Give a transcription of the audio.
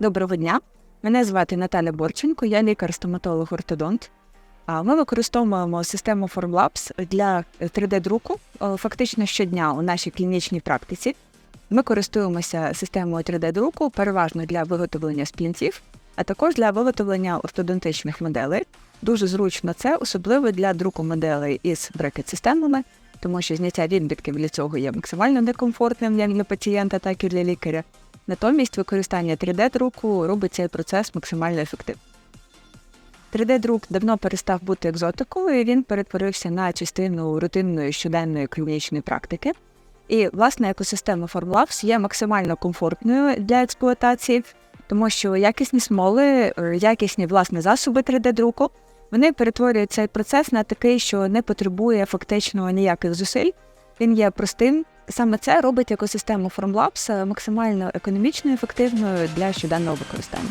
Доброго дня. Мене звати Наталя Борченко, я лікар-стоматолог-ортодонт. Ми використовуємо систему Formlabs для 3D-друку е, фактично щодня у нашій клінічній практиці. Ми користуємося системою 3D-друку переважно для виготовлення сплінтів, а також для виготовлення ортодонтичних моделей. Дуже зручно це, особливо для друку моделей із брекет-системами, тому що зняття відбитків для цього є максимально некомфортним як для пацієнта, так і для лікаря. Натомість використання 3D-друку робить цей процес максимально ефективним. 3D-друк давно перестав бути екзотикою, і він перетворився на частину рутинної щоденної клінічної практики. І власне екосистема Formlabs є максимально комфортною для експлуатації, тому що якісні смоли, е, якісні власне засоби 3D-друку, вони перетворюють цей процес на такий, що не потребує фактично ніяких зусиль. Він є простим. Саме це робить екосистему Formlabs максимально економічно ефективною для щоденного використання.